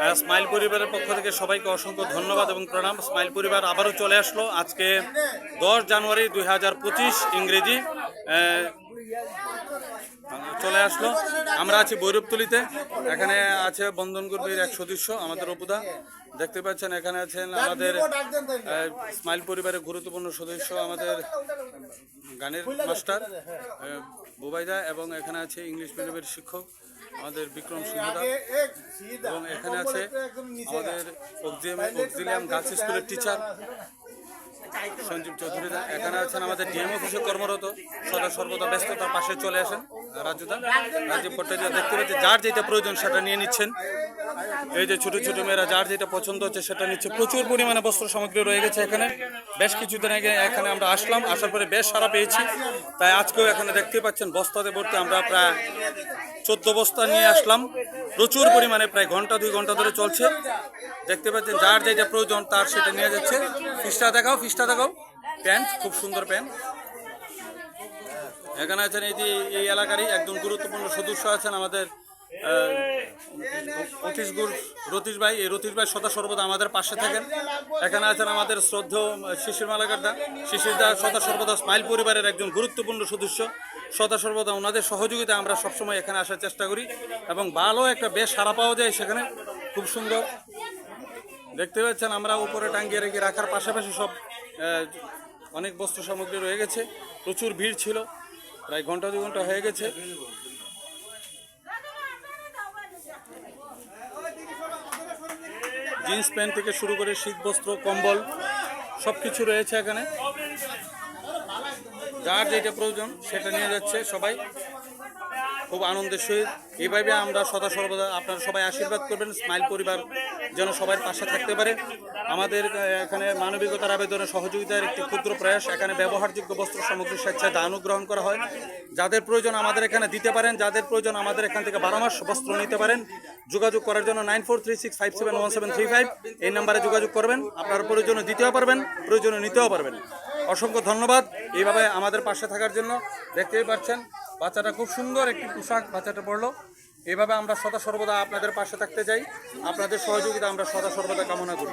হ্যাঁ, স্মাইল পরিবারের পক্ষ থেকে সবাইকে অসংখ্য ধন্যবাদ এবং প্রণাম। স্মাইল পরিবার আবারও চলে আসলো আজকে দশ জানুয়ারি দুই হাজার পঁচিশ ইংরেজি। চলে আসলো। আমরা আছি বৈরবতলিতে। এখানে আছে বন্ধন গ্রুপের এক সদস্য আমাদের অপুদা। দেখতে পাচ্ছেন এখানে আছেন আমাদের স্মাইল পরিবারের গুরুত্বপূর্ণ সদস্য আমাদের গানের মাস্টার আহ, বুবাইদা এবং এখানে আছে ইংলিশ মিডিয়ামের শিক্ষক আমাদের বিক্রম সিংহদা এবং এখানে আছে আমাদের অক্সিলিয়াম গার্লস স্কুলের টিচার সঞ্জীব চৌধুরী দা। এখানে আছেন আমাদের ডিএম অফিসে কর্মরত সদা সর্বদা ব্যস্ততার পাশে চলে আসেন রাজুদা রাজীব ভট্টাচার্য দেখতে পাচ্ছি যার যেটা প্রয়োজন সেটা নিয়ে নিচ্ছেন। এই যে ছোট ছোট মেয়েরা যার যেটা পছন্দ হচ্ছে সেটা নিচ্ছে। প্রচুর পরিমাণে বস্ত্র সামগ্রী রয়ে গেছে এখানে। বেশ কিছুদিন আগে এখানে আমরা আসলাম, আসার পরে বেশ সারা পেয়েছি। তাই আজকেও এখানে দেখতে পাচ্ছেন, বস্তাতে ভর্তি আমরা প্রায় চোদ্দ বস্তা নিয়ে আসলাম। প্রচুর পরিমাণে প্রায় ঘণ্টা, দুই ঘণ্টা ধরে চলছে। দেখতে পাচ্ছেন, যার যেটা প্রয়োজন তার সেটা নিয়ে যাচ্ছে। ফিসটা দেখাও ফিসটা দেখাও। প্যান্ট, খুব সুন্দর প্যান্ট। এখানে আছেন এই এই এলাকারই একজন গুরুত্বপূর্ণ সদস্য আছেন আমাদের অতীশ গুর, রতীশ ভাই, এই রতীশ ভাই সদা সর্বদা আমাদের পাশে থাকেন। এখানে আছেন আমাদের শ্রদ্ধেয় শিশির মালাকার দা শিশির দা সদা সর্বদা স্মাইল পরিবারের একজন গুরুত্বপূর্ণ সদস্য। সদা সর্বদা ওনাদের সহযোগিতা আমরা সবসময় এখানে আসার চেষ্টা করি এবং ভালো একটা বেশ সারা পাওয়া যায় সেখানে। খুব সুন্দর। দেখতে পাচ্ছেন আমরা উপরে টাঙ্গিয়ে রেখে রাখার পাশাপাশি সব অনেক বস্ত্র সামগ্রী রয়ে গেছে। প্রচুর ভিড় ছিল। প্রায় ঘণ্টা দু ঘণ্টা হয়ে গেছে। জিন্স প্যান্ট থেকে শুরু করে শীত বস্ত্র, কম্বল সব কিছু রয়েছে এখানে। যার যেটা প্রয়োজন সেটা নিয়ে যাচ্ছে সবাই। খুব আনন্দের সহিত। এইভাবে আমরা সদা সর্বদা আপনারা সবাই আশীর্বাদ করবেন, স্মাইল পরিবার যেন সবার পাশে থাকতে পারে। আমাদের এখানে মানবিকতার আবেদনে সহযোগিতার একটি ক্ষুদ্র প্রয়াস, এখানে ব্যবহারযোগ্য বস্ত্র সামগ্রী স্বেচ্ছায় দান গ্রহণ করা হয়। যাদের প্রয়োজন আমাদের এখানে দিতে পারেন, যাদের প্রয়োজন আমাদের এখান থেকে বারো মাস বস্ত্র নিতে পারেন, যোগাযোগ করার জন্য nine four six five seven one seven three five এই নাম্বারে যোগাযোগ করবেন। আপনার প্রয়োজনে দিতেও পারবেন, প্রয়োজনে নিতেও পারবেন। অসংখ্য ধন্যবাদ। এইভাবে আমাদের পাশে থাকার জন্য দেখতেই পাচ্ছেন বাচ্চাটা খুব সুন্দর একটি পোশাক বাচ্চাটা পড়ল এভাবে আমরা সদা সর্বদা আপনাদের পাশে থাকতে চাই। আপনাদের সহযোগিতা আমরা সদা সর্বদা কামনা করি।